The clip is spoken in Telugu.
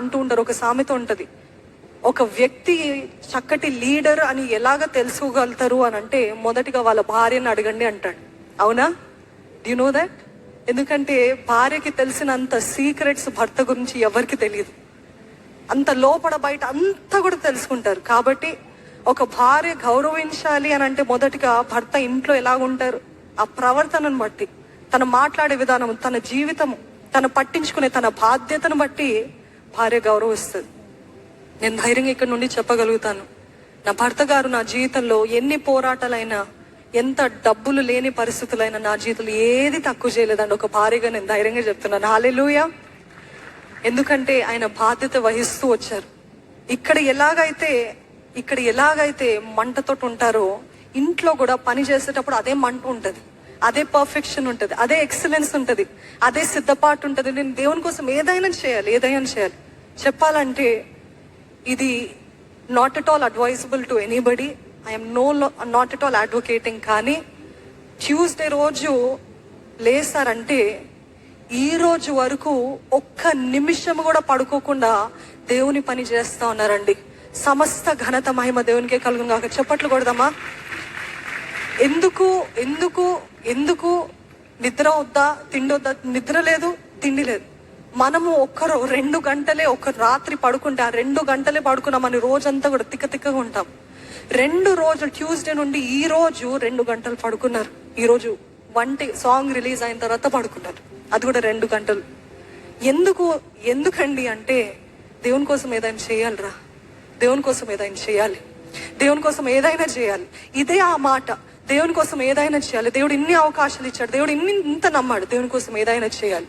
అంటూ ఉంటారు ఒక సామెత ఉంటుంది. ఒక వ్యక్తి చక్కటి లీడర్ అని ఎలాగ తెలుసుకోగలుగుతారు అని అంటే మొదటిగా వాళ్ళ భార్యను అడగండి అంటాడు. అవునా? యు నో దట్ ఎందుకంటే భార్యకి తెలిసినంత సీక్రెట్స్ భర్త గురించి ఎవరికి తెలియదు. అంత లోపల బయట అంతా కూడా తెలుసుకుంటారు. కాబట్టి ఒక భార్య గౌరవించాలి అని అంటే మొదటిగా భర్త ఇంట్లో ఎలా ఉంటారు? ఆ ప్రవర్తనను బట్టి తను మాట్లాడే విధానం తన జీవితం తను పట్టించుకునే తన బాధ్యతను బట్టి భార్య గౌరవిస్తుంది. నేను ధైర్యంగా ఇక్కడ నుండి చెప్పగలుగుతాను. నా భర్త గారు నా జీవితంలో ఎన్ని పోరాటాలైనా ఎంత డబ్బులు లేని పరిస్థితులైనా నా జీవితంలో ఏది తక్కువ చేయలేదండి. ఒక భార్యగా నేను ధైర్యంగా చెప్తున్నాను. హాలెలూయా ఎందుకంటే ఆయన బాధ్యత వహిస్తూ వచ్చారు. ఇక్కడ ఎలాగైతే ఇక్కడ ఎలాగైతే మంటతోటి ఉంటారో ఇంట్లో కూడా పని చేసేటప్పుడు అదే మంట ఉంటుంది. అదే పర్ఫెక్షన్ ఉంటుంది అదే ఎక్సలెన్స్ ఉంటుంది అదే సిద్ధపాటు ఉంటుంది. నేను దేవుని కోసం ఏదైనా చేయాలి ఏదైనా చేయాలి. చెప్పాలంటే ఇది not at all advisable to anybody I'm no not at all advocating కానీ ట్యూస్డే రోజు లేసారంటే ఈ రోజు వరకు ఒక్క నిమిషం కూడా పడుకోకుండా దేవుని పని చేస్తా ఉన్నారండి. సమస్త ఘనత మహిమ దేవునికే కలుగుగాక చెప్పట్లు కొడదామా? ఎందుకు ఎందుకు ఎందుకు నిద్ర వద్దా తిండి వద్దా? నిద్ర లేదు తిండి లేదు. మనము ఒక్కరు రెండు గంటలే ఒక రాత్రి పడుకుంటే ఆ రెండు గంటలే పడుకున్నామని రోజంతా కూడా తిక్క తిక్కగా ఉంటాం. రెండు రోజులు ట్యూస్డే నుండి ఈ రోజు రెండు గంటలు పడుకున్నారు. ఈరోజు వంటి సాంగ్ రిలీజ్ అయిన తర్వాత పడుకున్నారు. అది కూడా రెండు గంటలు. ఎందుకు ఎందుకండి అంటే దేవుని కోసం ఏదైనా చేయాలిరా. దేవుని కోసం ఏదైనా చేయాలి. దేవుని కోసం ఏదైనా చేయాలి. ఇదే ఆ మాట. దేవుని కోసం ఏదైనా చేయాలి. దేవుడు ఇన్ని అవకాశాలు ఇచ్చాడు. దేవుడు ఇన్ని ఇంత నమ్మాడు. దేవుని కోసం ఏదైనా చేయాలి.